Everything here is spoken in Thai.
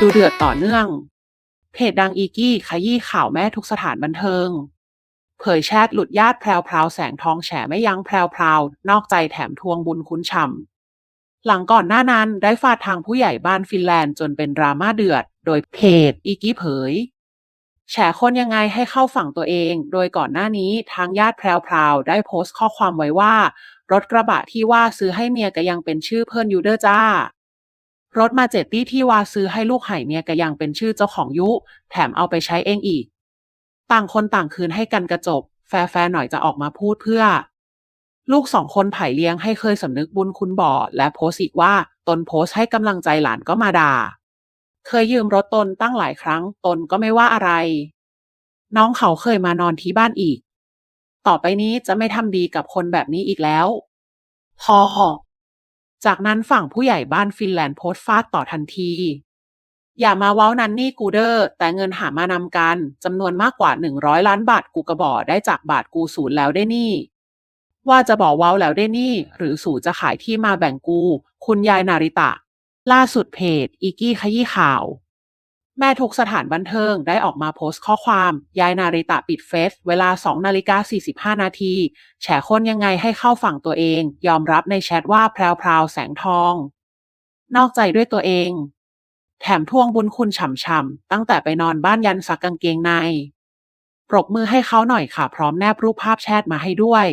ดูเดือดต่อเนื่อง เพจดังอีกี้ขยี้ข่าวแม่ทุกสถานบันเทิง เผยแชทหลุดญาติแพรวๆแสงทองแฉไม่ยั้งแพรวๆนอกใจแถมทวงบุญคุณช่ำหลังก่อนหน้านั้นได้ฟาดทางผู้ใหญ่บ้านฟินแลนด์จนเป็นดราม่าเดือด โดยเพจอีกี้เผยแฉคนยังไงให้เข้าฝั่งตัวเอง โดยก่อนหน้านี้ทางญาติแพรวๆได้โพสต์ข้อความไว้ว่า รถกระบะที่ว่าซื้อให้เมียก็ยังเป็นชื่อเพื่อนยูเดอร์จ้า รถมาเจดตี้ที่ว่าซื้อให้ลูกไห่เมียก็ยังเป็นชื่อเจ้าของยุ แถมเอาไปใช้เองอีก ต่างคนต่างคืนให้กันกระจบ แฟร์ๆหน่อยจะออกมาพูดเพื่อ ลูกสองคนไผ่เลี้ยงให้เคยสำนึกบุญคุณบ่อ และโพสต์อีกว่าตนโพสต์ให้กำลังใจหลานก็มาด่า เคยยืมรถตนตั้งหลายครั้งตนก็ไม่ว่าอะไร น้องเขาเคยมานอนที่บ้านอีก ต่อไปนี้จะไม่ทำดีกับคนแบบนี้อีกแล้ว พอ จากนั้นฝั่งผู้ใหญ่บ้านฟินแลนด์โพสต์ฟาดต่อทันที อย่ามาเว้านั้นนี่กูเดอร์แต่เงินหามานำกันจำนวนมากกว่า 100 ล้านบาทกูกระบอกได้จากบาทกูศูนย์แล้วได้นี่ ว่าจะบอกเว้าแล้วได้นี่ หรือสูจะขายที่มาแบ่งกู คุณยายนาริตะ ล่าสุดเพจ อีกี้ขยี้ข่าว แม่ทุกสถานบันเทิงได้ออกมาโพสต์ข้อความ ยายนาริตะปิดเฟซเวลา 2 นาฬิกา 45 นาที แฉคนยังไงให้เข้าฝั่งตัวเอง ยอมรับในแชทว่าแพรวๆแสงทอง นอกใจด้วยตัวเอง แถมทวงบุญคุณฉ่ำๆ ตั้งแต่ไปนอนบ้านยันซักกางเกงใน ปรบมือให้เขาหน่อยค่ะ พร้อมแนบรูปภาพแชทมาให้ด้วย